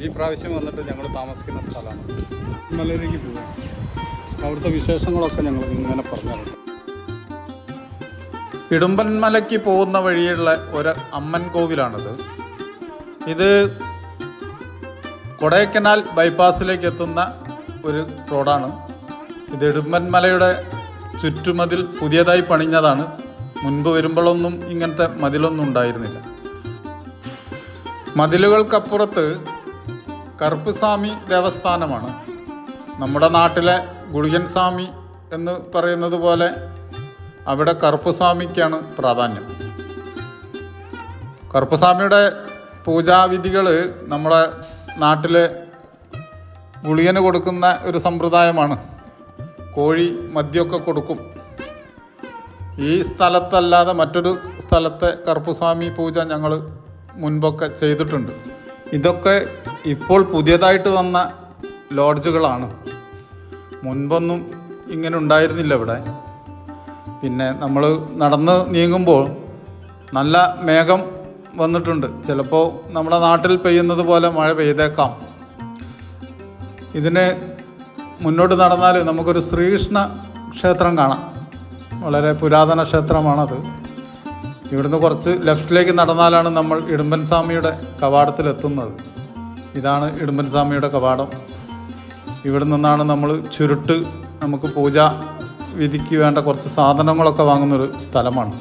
ഈ പ്രാവശ്യം വന്നിട്ട് ഞങ്ങൾ താമസിക്കുന്ന സ്ഥലമാണ്. മലയിലേക്ക് പോകാം അവിടുത്തെ വിശേഷങ്ങളൊക്കെ ഞങ്ങൾ ഇങ്ങനെ പറഞ്ഞു ഇടുമ്പൻമലയ്ക്ക് പോകുന്ന വഴിയുള്ള ഒരു അമ്മൻ കോവിലാണിത്. ഇത് കൊടൈക്കനാൽ ബൈപ്പാസിലേക്ക് എത്തുന്ന ഒരു റോഡാണ്. ഇത് ഇടുമ്പൻമലയുടെ ചുറ്റുമതിൽ പുതിയതായി പണിഞ്ഞതാണ്. മുൻപ് വരുമ്പോഴൊന്നും ഇങ്ങനത്തെ മതിലൊന്നും ഉണ്ടായിരുന്നില്ല. മതിലുകൾക്കപ്പുറത്ത് കറുപ്പുസ്വാമി ദേവസ്ഥാനമാണ്. നമ്മുടെ നാട്ടിലെ ഗുളികൻ സ്വാമി എന്ന് പറയുന്നത് പോലെ അവിടെ കറുപ്പുസ്വാമിക്കാണ് പ്രാധാന്യം. കറുപ്പുസ്വാമിയുടെ പൂജാവിധികൾ നമ്മുടെ നാട്ടിലെ ഗുളികന് കൊടുക്കുന്ന ഒരു സമ്പ്രദായമാണ്. കോഴി മദ്യമൊക്കെ കൊടുക്കും. ഈ സ്ഥലത്തല്ലാതെ മറ്റൊരു സ്ഥലത്തെ കറുപ്പുസ്വാമി പൂജ ഞങ്ങൾ മുൻപൊക്കെ ചെയ്തിട്ടുണ്ട്. ഇതൊക്കെ ഇപ്പോൾ പുതിയതായിട്ട് വന്ന ലോഡ്ജുകളാണ്. മുൻപൊന്നും ഇങ്ങനെ ഉണ്ടായിരുന്നില്ല ഇവിടെ. പിന്നെ നമ്മൾ നടന്ന് നീങ്ങുമ്പോൾ നല്ല മേഘം വന്നിട്ടുണ്ട്. ചിലപ്പോൾ നമ്മുടെ നാട്ടിൽ പെയ്യുന്നത് പോലെ മഴ പെയ്തേക്കാം. ഇതിന് മുന്നോട്ട് നടന്നാൽ നമുക്കൊരു ശ്രീകൃഷ്ണ ക്ഷേത്രം കാണാം. വളരെ പുരാതന ക്ഷേത്രമാണത്. ഇവിടുന്ന് കുറച്ച് ലെഫ്റ്റിലേക്ക് നടന്നാലാണ് നമ്മൾ ഇടുമ്പൻ സ്വാമിയുടെ കവാടത്തിലെത്തുന്നത്. ഇതാണ് ഇടുമ്പൻ സ്വാമിയുടെ കവാടം. ഇവിടെ നിന്നാണ് നമ്മൾ ചുരുട്ട് നമുക്ക് പൂജ വിധിക്ക് വേണ്ട കുറച്ച് സാധനങ്ങളൊക്കെ വാങ്ങുന്നൊരു സ്ഥലമാണ്.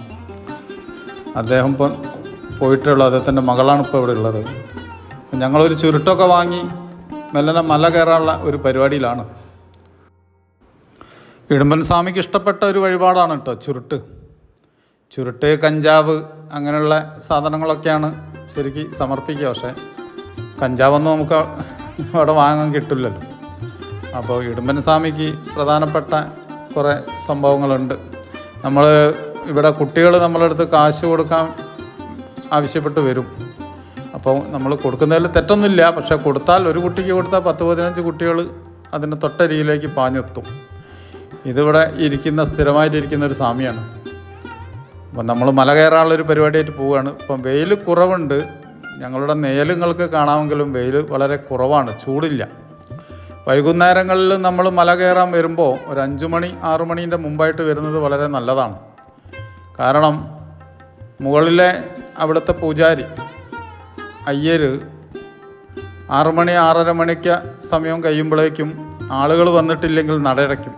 അദ്ദേഹം ഇപ്പം പോയിട്ടുള്ള അദ്ദേഹത്തിന്റെ മകളാണ് ഇപ്പോൾ ഇവിടെ ഉള്ളത്. ഞങ്ങളൊരു ചുരുട്ടൊക്കെ വാങ്ങി മെല്ലനെ മല കയറാനുള്ള ഒരു പരിപാടിയിലാണ്. ഇടുമ്പൻ സ്വാമിക്ക് ഇഷ്ടപ്പെട്ട ഒരു വഴിപാടാണ് കേട്ടോ ചുരുട്ട്. ചുരുട്ട് കഞ്ചാവ് അങ്ങനെയുള്ള സാധനങ്ങളൊക്കെയാണ് ശരിക്ക് സമർപ്പിക്കുക. പക്ഷേ കഞ്ചാവൊന്നും നമുക്ക് അവിടെ വാങ്ങാൻ കിട്ടില്ലല്ലോ. അപ്പോൾ ഇടുമ്പൻ സ്വാമിക്ക് പ്രധാനപ്പെട്ട കുറേ സംഭവങ്ങളുണ്ട്. നമ്മൾ ഇവിടെ കുട്ടികൾ നമ്മളടുത്ത് കാശ് കൊടുക്കാൻ ആവശ്യപ്പെട്ട് വരും. അപ്പോൾ നമ്മൾ കൊടുക്കുന്നതിൽ തെറ്റൊന്നുമില്ല. പക്ഷേ കൊടുത്താൽ ഒരു കുട്ടിക്ക് കൊടുത്താൽ പത്ത് പതിനഞ്ച് കുട്ടികൾ അതിന് തൊട്ടരിയിലേക്ക് പാഞ്ഞെത്തും. ഇതിവിടെ ഇരിക്കുന്ന സ്ഥിരമായിട്ടിരിക്കുന്ന ഒരു സ്വാമിയാണ്. അപ്പം നമ്മൾ മല കയറാനുള്ളൊരു പരിപാടിയായിട്ട് പോവുകയാണ്. ഇപ്പം വെയിൽ കുറവുണ്ട്. ഞങ്ങളുടെ നേലുങ്ങൾക്ക് കാണാമെങ്കിലും വെയിൽ വളരെ കുറവാണ്. ചൂടില്ല. വൈകുന്നേരങ്ങളിൽ നമ്മൾ മല കയറാൻ വരുമ്പോൾ ഒരു അഞ്ച് മണി ആറ് മണീന്റെ മുമ്പായിട്ട് വരുന്നത് വളരെ നല്ലതാണ്. കാരണം മുകളിലെ അവിടുത്തെ പൂജാരി അയ്യര് ആറു മണി ആറര മണിക്ക് സമയം കഴിയുമ്പോഴേക്കും ആളുകൾ വന്നിട്ടില്ലെങ്കിൽ നടയടയ്ക്കും.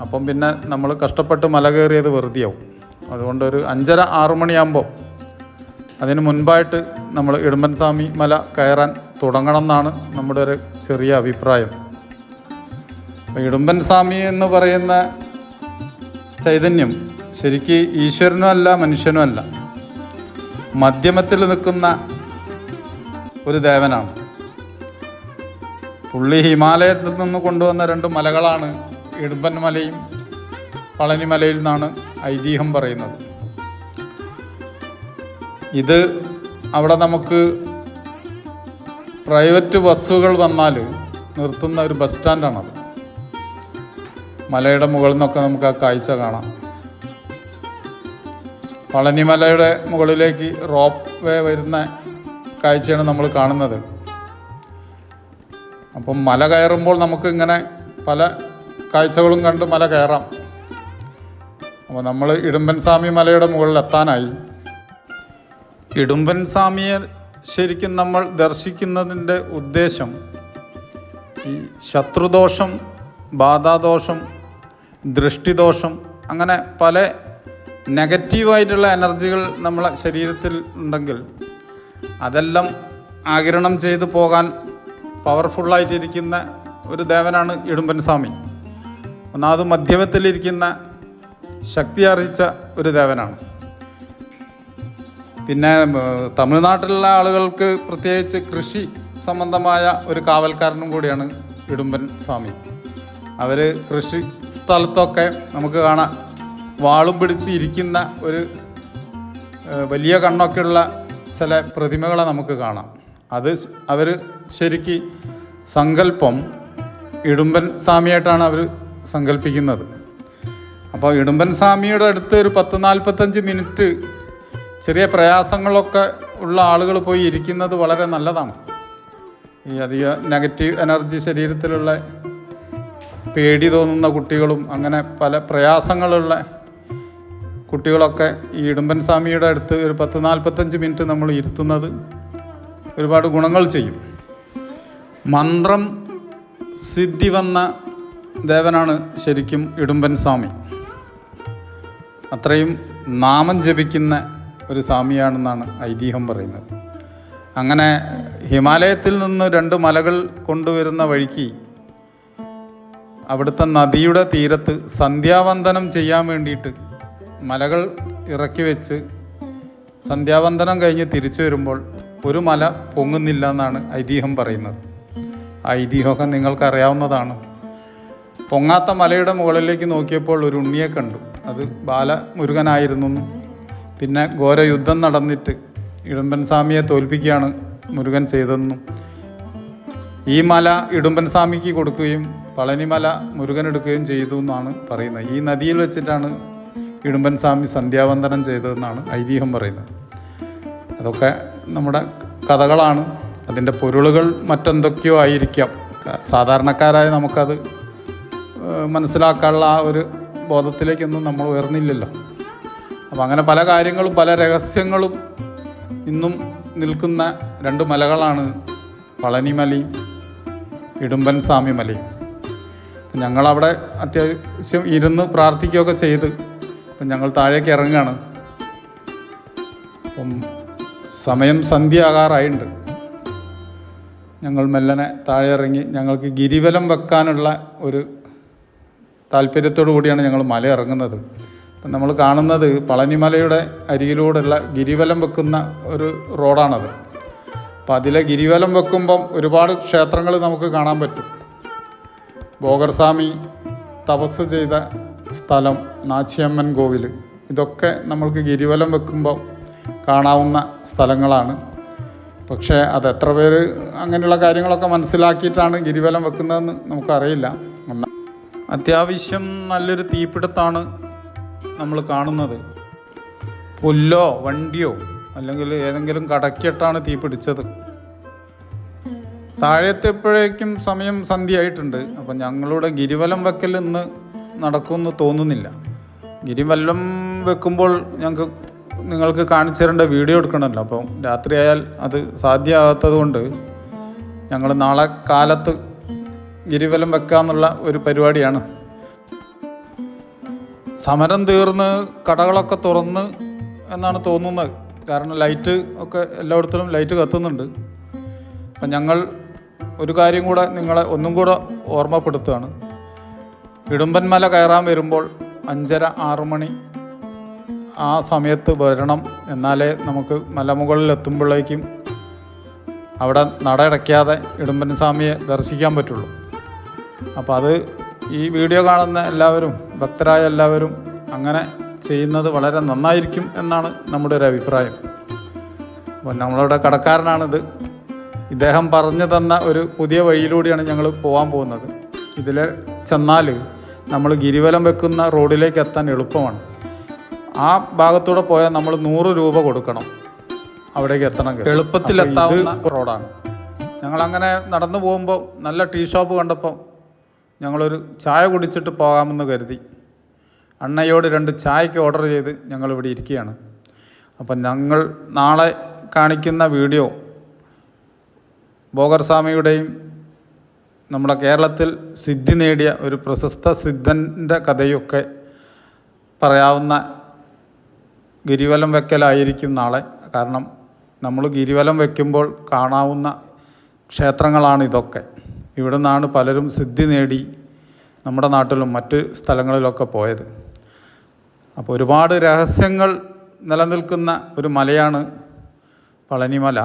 അപ്പം പിന്നെ നമ്മൾ കഷ്ടപ്പെട്ട് മല കയറിയത് വെറുതെയാവും. അതുകൊണ്ട് ഒരു അഞ്ചര ആറു മണിയാകുമ്പോൾ അതിന് മുൻപായിട്ട് നമ്മൾ ഇടുമ്പൻ സ്വാമി മല കയറാൻ തുടങ്ങണം എന്നാണ് നമ്മുടെ ഒരു ചെറിയ അഭിപ്രായം. അപ്പോൾ ഇടുമ്പൻ സ്വാമി എന്ന് പറയുന്ന ചൈതന്യം ശരിക്ക് ഈശ്വരനുമല്ല മനുഷ്യനുമല്ല മധ്യമത്തിൽ നിൽക്കുന്ന ഒരു ദേവനാണ്. പുള്ളി ഹിമാലയത്തിൽ നിന്ന് കൊണ്ടുവന്ന രണ്ട് മലകളാണ് ഇടുമ്പൻ മലയും പളനി മലയിൽ നിന്നാണ് ഐതിഹ്യം പറയുന്നത്. ഇത് അവിടെ നമുക്ക് പ്രൈവറ്റ് ബസ്സുകൾ വന്നാൽ നിർത്തുന്ന ഒരു ബസ് സ്റ്റാൻഡാണത്. മലയുടെ മുകളിൽ നിന്നൊക്കെ നമുക്ക് ആ കാഴ്ച കാണാം. പളനിമലയുടെ മുകളിലേക്ക് റോപ്പ് വേ വരുന്ന കാഴ്ചയാണ് നമ്മൾ കാണുന്നത്. അപ്പം മല കയറുമ്പോൾ നമുക്ക് ഇങ്ങനെ പല കാഴ്ചകളും കണ്ട് മല കയറാം. അപ്പോൾ നമ്മൾ ഇടുമ്പൻ സ്വാമി മലയുടെ മുകളിൽ എത്താനായി. ഇടുമ്പൻ സ്വാമിയെ ശരിക്കും നമ്മൾ ദർശിക്കുന്നതിന്റെ ഉദ്ദേശം ഈ ശത്രുദോഷം ബാധാദോഷം ദൃഷ്ടിദോഷം അങ്ങനെ പല നെഗറ്റീവായിട്ടുള്ള എനർജികൾ നമ്മളെ ശരീരത്തിൽ ഉണ്ടെങ്കിൽ അതെല്ലാം ആകിരണം ചെയ്തു പോകാൻ പവർഫുള്ളായിട്ടിരിക്കുന്ന ഒരു ദേവനാണ് ഇടുമ്പൻ സ്വാമി. ഒന്നാമത് മധ്യമത്തിലിരിക്കുന്ന ശക്തി അറിയിച്ച ഒരു ദേവനാണ്. പിന്നെ തമിഴ്നാട്ടിലുള്ള ആളുകൾക്ക് പ്രത്യേകിച്ച് കൃഷി സംബന്ധമായ ഒരു കാവൽക്കാരനും കൂടിയാണ് ഇടുമ്പൻ സ്വാമി. അവർ കൃഷി സ്ഥലത്തൊക്കെ നമുക്ക് കാണാം. വാളും പിടിച്ച് ഇരിക്കുന്ന ഒരു വലിയ കണ്ണൊക്കെയുള്ള ചില പ്രതിമകളെ നമുക്ക് കാണാം. അത് അവർ ശരിക്ക് സങ്കല്പം ഇടുമ്പൻ സ്വാമിയായിട്ടാണ് അവർ സങ്കല്പിക്കുന്നത്. അപ്പോൾ ഇടുമ്പൻ സ്വാമിയുടെ അടുത്ത് ഒരു പത്ത് നാൽപ്പത്തഞ്ച് മിനിറ്റ് ചെറിയ പ്രയാസങ്ങളൊക്കെ ഉള്ള ആളുകൾ പോയി ഇരിക്കുന്നത് വളരെ നല്ലതാണ്. ഈ അധിക നെഗറ്റീവ് എനർജി ശരീരത്തിലുള്ള പേടി തോന്നുന്ന കുട്ടികളും അങ്ങനെ പല പ്രയാസങ്ങളുള്ള കുട്ടികളൊക്കെ ഈ ഇടുമ്പൻ സ്വാമിയുടെ അടുത്ത് ഒരു പത്ത് നാൽപ്പത്തഞ്ച് മിനിറ്റ് നമ്മൾ ഇരുത്തുന്നത് ഒരുപാട് ഗുണങ്ങൾ ചെയ്യും. മന്ത്രം സിദ്ധി വന്ന ദേവനാണ് ശരിക്കും ഇടുമ്പൻ സ്വാമി. അത്രയും നാമം ജപിക്കുന്ന ഒരു സ്വാമിയാണെന്നാണ് ഐതിഹ്യം പറയുന്നത്. അങ്ങനെ ഹിമാലയത്തിൽ നിന്ന് രണ്ട് മലകൾ കൊണ്ടുവരുന്ന വഴിക്ക് അവിടുത്തെ നദിയുടെ തീരത്ത് സന്ധ്യാവന്ദനം ചെയ്യാൻ വേണ്ടിയിട്ട് മലകൾ ഇറക്കി വെച്ച് സന്ധ്യാവന്ദനം കഴിഞ്ഞ് തിരിച്ചു വരുമ്പോൾ ഒരു മല പൊങ്ങുന്നില്ല എന്നാണ് ഐതിഹ്യം പറയുന്നത്. ഐതിഹ്യമൊക്കെ നിങ്ങൾക്കറിയാവുന്നതാണ്. പൊങ്ങാത്ത മലയുടെ മുകളിലേക്ക് നോക്കിയപ്പോൾ ഒരു ഉണ്ണിയെ കണ്ടു. അത് ബാലമുരുകനായിരുന്നു. മുരുകനായിരുന്നു പിന്നെ ഘോര യുദ്ധം നടന്നിട്ട് ഇടുമ്പൻ സ്വാമിയെ തോൽപ്പിക്കുകയാണ് മുരുകൻ ചെയ്തതെന്നും. ഈ മല ഇടുമ്പൻ സ്വാമിക്ക് കൊടുക്കുകയും പളനിമല മുരുകൻ എടുക്കുകയും ചെയ്തു എന്നാണ് പറയുന്നത്. ഈ നദിയിൽ വെച്ചിട്ടാണ് ഇടുമ്പൻ സ്വാമി സന്ധ്യാവന്തനം ചെയ്തതെന്നാണ് ഐതിഹ്യം പറയുന്നത്. അതൊക്കെ നമ്മുടെ കഥകളാണ്. അതിന്റെ പൊരുളുകൾ മറ്റെന്തൊക്കെയോ ആയിരിക്കാം. സാധാരണക്കാരായ നമുക്കത് മനസ്സിലാക്കാനുള്ള ആ ഒരു ബോധത്തിലേക്കൊന്നും നമ്മൾ ഉയർന്നില്ലല്ലോ. അപ്പം അങ്ങനെ പല കാര്യങ്ങളും പല രഹസ്യങ്ങളും ഇന്നും നിൽക്കുന്ന രണ്ട് മലകളാണ് പളനിമലയും ഇടുമ്പൻ സ്വാമി മലയും ഞങ്ങളവിടെ അത്യാവശ്യം ഇരുന്ന് പ്രാർത്ഥിക്കുകയൊക്കെ ചെയ്ത് അപ്പം ഞങ്ങൾ താഴേക്ക് ഇറങ്ങുകയാണ്. അപ്പം സമയം സന്ധ്യ ആകാറായിട്ടുണ്ട് ഞങ്ങൾ മെല്ലനെ താഴെ ഇറങ്ങി ഞങ്ങൾക്ക് ഗിരിവലം വെക്കാനുള്ള ഒരു താല്പര്യത്തോടു കൂടിയാണ് ഞങ്ങൾ മല ഇറങ്ങുന്നത്. അപ്പം നമ്മൾ കാണുന്നത് പളനിമലയുടെ അരികിലൂടെയുള്ള ഗിരിവലം വെക്കുന്ന ഒരു റോഡാണത്. അപ്പം അതിലെ ഗിരിവലം വെക്കുമ്പം ഒരുപാട് ക്ഷേത്രങ്ങൾ നമുക്ക് കാണാൻ പറ്റും. ബോഗർസ്വാമി തപസ് ചെയ്ത സ്ഥലം നാച്ചിയമ്മൻ കോവിൽ ഇതൊക്കെ നമ്മൾക്ക് ഗിരിവലം വെക്കുമ്പോൾ കാണാവുന്ന സ്ഥലങ്ങളാണ്. പക്ഷേ അത് എത്ര പേര് അങ്ങനെയുള്ള കാര്യങ്ങളൊക്കെ മനസ്സിലാക്കിയിട്ടാണ് ഗിരിവലം വെക്കുന്നതെന്ന് നമുക്കറിയില്ല. അത്യാവശ്യം നല്ലൊരു തീപിടുത്താണ് നമ്മൾ കാണുന്നത്. പുല്ലോ വണ്ടിയോ അല്ലെങ്കിൽ ഏതെങ്കിലും കടക്കിട്ടാണ് തീ പിടിച്ചത്. താഴെത്തെപ്പോഴേക്കും സമയം സന്ധ്യയായിട്ടുണ്ട്. അപ്പം ഞങ്ങളുടെ ഗിരിവലം വെക്കൽ ഇന്ന് നടക്കുമെന്ന് തോന്നുന്നില്ല. ഗിരിവലം വെക്കുമ്പോൾ ഞങ്ങൾക്ക് നിങ്ങൾക്ക് കാണിച്ചു തരേണ്ട വീഡിയോ എടുക്കണമല്ലോ. അപ്പം രാത്രിയായാൽ അത് സാധ്യമാകാത്തത് കൊണ്ട് ഞങ്ങൾ നാളെ കാലത്ത് ഗിരിവലം വെക്കാന്നുള്ള ഒരു പരിപാടിയാണ്. സമരം തീർന്ന് കടകളൊക്കെ തുറന്ന് എന്നാണ് തോന്നുന്നത്. കാരണം ലൈറ്റ് ഒക്കെ എല്ലായിടത്തും ലൈറ്റ് കത്തുന്നുണ്ട്. അപ്പം ഞങ്ങൾ ഒരു കാര്യം കൂടെ നിങ്ങളെ ഒന്നും കൂടെ ഓർമ്മപ്പെടുത്തുകയാണ്. ഇടുമ്പൻമല കയറാൻ വരുമ്പോൾ അഞ്ചര ആറു മണി ആ സമയത്ത് വരണം. എന്നാലേ നമുക്ക് മലമുകളിൽ എത്തുമ്പോഴേക്കും അവിടെ നടയടയ്ക്കാതെ ഇടുമ്പൻ സ്വാമിയെ ദർശിക്കാൻ പറ്റുള്ളൂ. അപ്പോൾ അത് ഈ വീഡിയോ കാണുന്ന എല്ലാവരും ഭക്തരായ എല്ലാവരും അങ്ങനെ ചെയ്യുന്നത് വളരെ നന്നായിരിക്കും എന്നാണ് നമ്മുടെ ഒരു അഭിപ്രായം. അപ്പോൾ നമ്മളുടെ കടക്കാരനാണിത്. ഇദ്ദേഹം പറഞ്ഞു തന്ന ഒരു പുതിയ വഴിയിലൂടെയാണ് ഞങ്ങൾ പോകാൻ പോകുന്നത്. ഇതിൽ ചെന്നാൽ നമ്മൾ ഗിരിവലം വെക്കുന്ന റോഡിലേക്ക് എത്താൻ എളുപ്പമാണ്. ആ ഭാഗത്തൂടെ പോയാൽ നമ്മൾ നൂറ് രൂപ കൊടുക്കണം അവിടേക്ക് എത്തണമെങ്കിൽ. എളുപ്പത്തിൽ എത്താവുന്ന റോഡാണ്. ഞങ്ങളങ്ങനെ നടന്നു പോകുമ്പോൾ നല്ല ടീ ഷോപ്പ് കണ്ടപ്പോൾ ഞങ്ങളൊരു ചായ കുടിച്ചിട്ട് പോകാമെന്ന് കരുതി. അണ്ണയോട് രണ്ട് ചായക്ക് ഓർഡർ ചെയ്ത് ഞങ്ങൾ ഇവിടെ ഇരിക്കുകയാണ്. അപ്പം ഞങ്ങൾ നാളെ കാണിക്കുന്ന വീഡിയോ ബോഗർസ്വാമിയുടെയും നമ്മുടെ കേരളത്തിൽ സിദ്ധി നേടിയ ഒരു പ്രശസ്ത സിദ്ധന്റെ കഥയൊക്കെ പറയാവുന്ന ഗിരിവലം വെക്കലായിരിക്കും നാളെ. കാരണം നമ്മൾ ഗിരിവലം വെക്കുമ്പോൾ കാണാവുന്ന ക്ഷേത്രങ്ങളാണ് ഇതൊക്കെ. ഇവിടെ നിന്നാണ് പലരും സിദ്ധി നേടി നമ്മുടെ നാട്ടിലും മറ്റ് സ്ഥലങ്ങളിലൊക്കെ പോയത്. അപ്പോൾ ഒരുപാട് രഹസ്യങ്ങൾ നിലനിൽക്കുന്ന ഒരു മലയാണ് പളനിമല.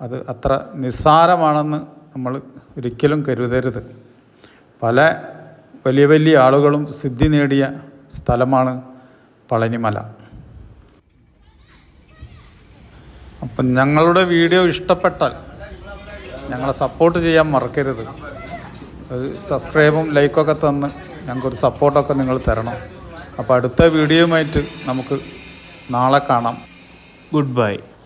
അത് അത്ര നിസ്സാരമാണെന്ന് നമ്മൾ ഒരിക്കലും കരുതരുത്. പല വലിയ വലിയ ആളുകളും സിദ്ധി നേടിയ സ്ഥലമാണ് പളനിമല. അപ്പം ഞങ്ങളുടെ വീഡിയോ ഇഷ്ടപ്പെട്ടാൽ ഞങ്ങളെ സപ്പോർട്ട് ചെയ്യാൻ മറക്കരുത്. സബ്സ്ക്രൈബും ലൈക്കൊക്കെ തന്ന് ഞങ്ങൾക്കൊരു സപ്പോർട്ടൊക്കെ നിങ്ങൾ തരണം. അപ്പോൾ അടുത്ത വീഡിയോയുമായിട്ട് നമുക്ക് നാളെ കാണാം. Good bye